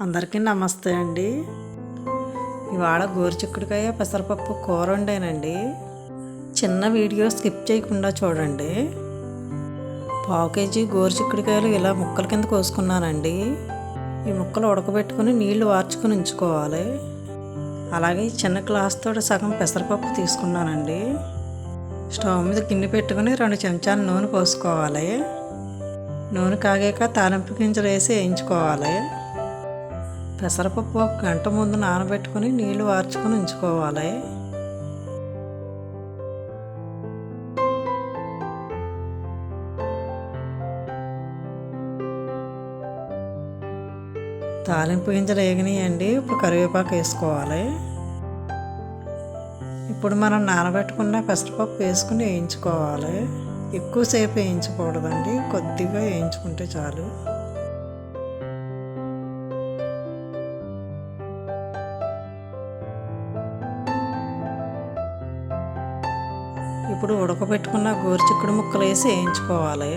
అందరికీ నమస్తే అండి. ఇవాళ గోరుచిక్కుడుకాయ పెసరపప్పు కూర వండానండి. చిన్న వీడియో స్కిప్ చేయకుండా చూడండి. పావు కేజీ గోరుచిక్కుడుకాయలు ఇలా ముక్కల కింద కోసుకున్నానండి. ఈ ముక్కలు ఉడకబెట్టుకుని నీళ్ళు వార్చుకుని ఉంచుకోవాలి. అలాగే చిన్న గ్లాస్ తోటి సగం పెసరపప్పు తీసుకున్నానండి. స్టవ్ మీద గిన్నె పెట్టుకుని రెండు చెంచాలు నూనె పోసుకోవాలి. నూనె కాగాక తాలింపు గింజలు వేసి వేయించుకోవాలి. పెసరపప్పు ఒక గంట ముందు నానబెట్టుకుని నీళ్ళు వార్చుకొని ఉంచుకోవాలి. తాలింపు గింజలు వేగినాయండి ఇప్పుడు కరివేపాకు వేసుకోవాలి. ఇప్పుడు మనం నానబెట్టుకున్న పెసరపప్పు వేసుకుని వేయించుకోవాలి. ఎక్కువసేపు వేయించకూడదండి కొద్దిగా వేయించుకుంటే చాలు. ఇప్పుడు ఉడకబెట్టుకున్న గోరుచిక్కుడు ముక్కలు వేసి వేయించుకోవాలి.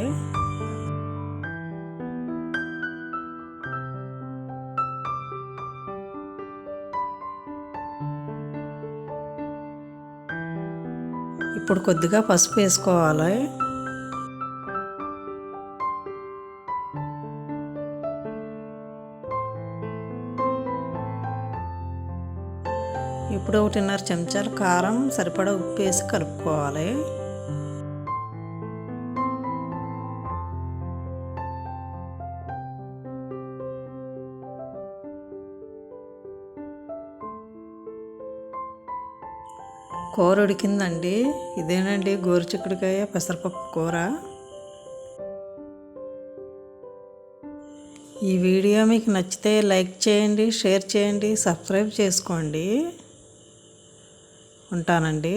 ఇప్పుడు కొద్దిగా పసుపు వేసుకోవాలి. ఇప్పుడు ఒకటిన్నర చెంచాల కారం సరిపడా ఉప్పు వేసి కలుపుకోవాలి. కూర ఉడికిందండి. ఇదేనండి గోరుచిక్కుడుకాయ పెసరపప్పు కూర. ఈ వీడియో మీకు నచ్చితే లైక్ చేయండి షేర్ చేయండి సబ్స్క్రైబ్ చేసుకోండి. ఉంటానండి.